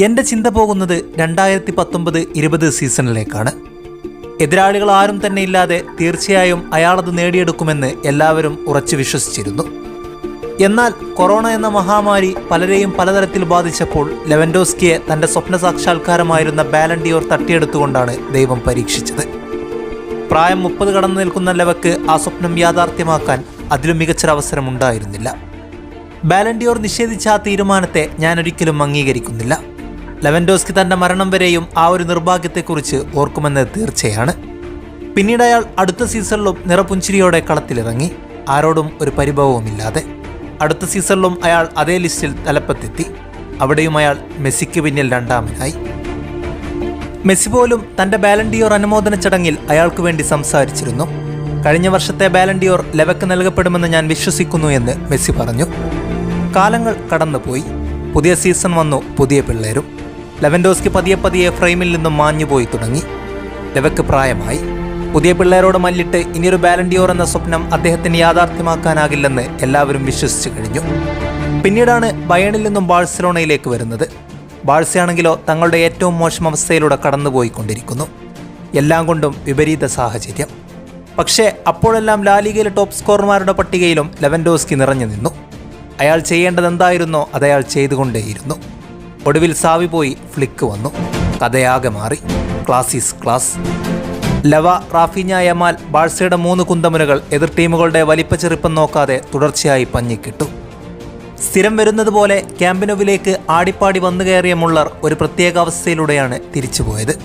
എന്റെ ചിന്ത പോകുന്നത് രണ്ടായിരത്തി പത്തൊമ്പത് ഇരുപത് സീസണിലേക്കാണ്. എതിരാളികൾ ആരും തന്നെ ഇല്ലാതെ തീർച്ചയായും അയാളത് നേടിയെടുക്കുമെന്ന് എല്ലാവരും ഉറച്ചു വിശ്വസിച്ചിരുന്നു. എന്നാൽ കൊറോണ എന്ന മഹാമാരി പലരെയും പലതരത്തിൽ ബാധിച്ചപ്പോൾ ലെവൻഡോസ്കിയെ തന്റെ സ്വപ്ന സാക്ഷാത്കാരമായിരുന്ന ബാലൻഡിയോർ തട്ടിയെടുത്തുകൊണ്ടാണ് ദൈവം പരീക്ഷിച്ചത്. പ്രായം മുപ്പത് കടന്നു നിൽക്കുന്ന ലെവക്ക് ആ സ്വപ്നം യാഥാർത്ഥ്യമാക്കാൻ അതിലും മികച്ചൊരവസരമുണ്ടായിരുന്നില്ല. ബാലൻഡിയോർ നിഷേധിച്ച ആ തീരുമാനത്തെ ഞാൻ ഒരിക്കലും അംഗീകരിക്കുന്നില്ല. ലെവൻഡോസ്കി തന്റെ മരണം വരെയും ആ ഒരു നിർഭാഗ്യത്തെക്കുറിച്ച് ഓർക്കുമെന്ന് തീർച്ചയാണ്. പിന്നീട് അയാൾ അടുത്ത സീസണിലും നിറപുഞ്ചിരിയോടെ കളത്തിലിറങ്ങി. ആരോടും ഒരു പരിഭവവുമില്ലാതെ. അടുത്ത സീസണിലും അയാൾ അതേ ലിസ്റ്റിൽ തലപ്പത്തെത്തി. അവിടെയും അയാൾ മെസ്സിക്ക് പിന്നിൽ രണ്ടാമനായി. മെസ്സി പോലും തന്റെ ബാലൻഡിയോർ അനുമോദന ചടങ്ങിൽ അയാൾക്ക് വേണ്ടി സംസാരിച്ചിരുന്നു. കഴിഞ്ഞ വർഷത്തെ ബാലൻഡിയോർ ലെവക്ക് നൽകപ്പെടുമെന്ന് ഞാൻ വിശ്വസിക്കുന്നു എന്ന് മെസ്സി പറഞ്ഞു. കാലങ്ങൾ കടന്നുപോയി. പുതിയ സീസൺ വന്നു പുതിയ പിള്ളേരും. ലെവൻഡോസ്കി പതിയെ പതിയെ ഫ്രെയിമിൽ നിന്നും മാഞ്ഞുപോയി തുടങ്ങി. ലെവക്ക് പ്രായമായി. പുതിയ പിള്ളേരോട് മല്ലിട്ട് ഇനിയൊരു ബാലൻഡിയോർ എന്ന സ്വപ്നം അദ്ദേഹത്തിന് യാഥാർത്ഥ്യമാക്കാനാകില്ലെന്ന് എല്ലാവരും വിശ്വസിച്ചു കഴിഞ്ഞു. പിന്നീടാണ് ബയണിൽ നിന്നും ബാഴ്സലോണയിലേക്ക് വരുന്നത്. ബാഴ്സയാണെങ്കിലോ തങ്ങളുടെ ഏറ്റവും മോശം അവസ്ഥയിലൂടെ കടന്നുപോയിക്കൊണ്ടിരിക്കുന്നു. എല്ലാം കൊണ്ടും വിപരീത സാഹചര്യം. പക്ഷേ അപ്പോഴെല്ലാം ലാലിഗയിലെ ടോപ്പ് സ്കോറർമാരുടെ പട്ടികയിലും ലെവൻഡോസ്കി നിറഞ്ഞു നിന്നു. അയാൾ ചെയ്യേണ്ടത് എന്തായിരുന്നോ അത് അയാൾ ചെയ്തുകൊണ്ടേയിരുന്നു. ഒടുവിൽ സാവി പോയി ഫ്ലിക്ക് വന്നു. കഥയാകെ മാറി. Class is class. Lewa Raphinha Yamal ബാഴ്സയുടെ മൂന്ന് കുന്തമുനകൾ എതിർ ടീമുകളുടെ വലിപ്പച്ചെറുപ്പം നോക്കാതെ തുടർച്ചയായി പഞ്ഞിക്കിട്ടു. സ്ഥിരം വരുന്നത് പോലെ ക്യാമ്പിനോവിലേക്ക് ആടിപ്പാടി വന്നു കയറിയ മുള്ളർ ഒരു പ്രത്യേക അവസ്ഥയിലൂടെയാണ് തിരിച്ചുപോയത്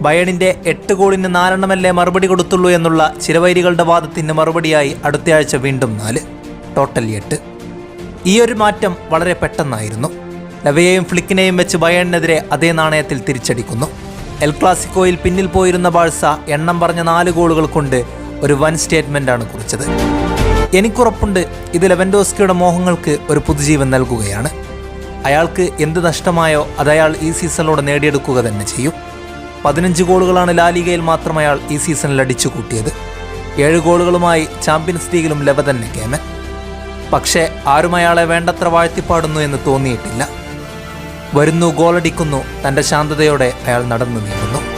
ബയണിന്റെ എട്ട് ഗോളിന് നാലെണ്ണമല്ലേ മറുപടി കൊടുത്തുള്ളൂ എന്നുള്ള ചിരവൈരികളുടെ വാദത്തിന് മറുപടിയായി അടുത്തയാഴ്ച വീണ്ടും നാല്. ടോട്ടൽ എട്ട്. ഈ ഒരു മാറ്റം വളരെ പെട്ടെന്നായിരുന്നു. ലവയെയും ഫ്ലിക്കിനെയും വെച്ച് ബയണിനെതിരെ അതേ നാണയത്തിൽ തിരിച്ചടിക്കുന്നു. എൽ ക്ലാസിക്കോയിൽ പിന്നിൽ പോയിരുന്ന ബാഴ്സ എണ്ണം പറഞ്ഞ നാല് ഗോളുകൾ കൊണ്ട് ഒരു വൻ ആണ് കുറിച്ചത്. എനിക്കുറപ്പുണ്ട് ഇത് ലെവൻഡോസ്കിയുടെ മോഹങ്ങൾക്ക് ഒരു പുതുജീവൻ നൽകുകയാണ്. അയാൾക്ക് എന്ത് നഷ്ടമായോ അത് അയാൾ ഈ സീസണിലൂടെ നേടിയെടുക്കുക തന്നെ ചെയ്യും. പതിനഞ്ച് ഗോളുകളാണ് ലാലിഗയിൽ മാത്രം അയാൾ ഈ സീസണിൽ അടിച്ചു കൂട്ടിയത്. ഏഴ് ഗോളുകളുമായി ചാമ്പ്യൻസ് ലീഗിലും ലെവ തന്നെ കേമൻ. പക്ഷേ ആരും അയാളെ വേണ്ടത്ര വാഴ്ത്തിപ്പാടുന്നു എന്ന് തോന്നിയിട്ടില്ല. വരുന്നു ഗോളടിക്കുന്നു. തന്റെ ശാന്തതയോടെ അയാൾ നടന്നു നീങ്ങുന്നു.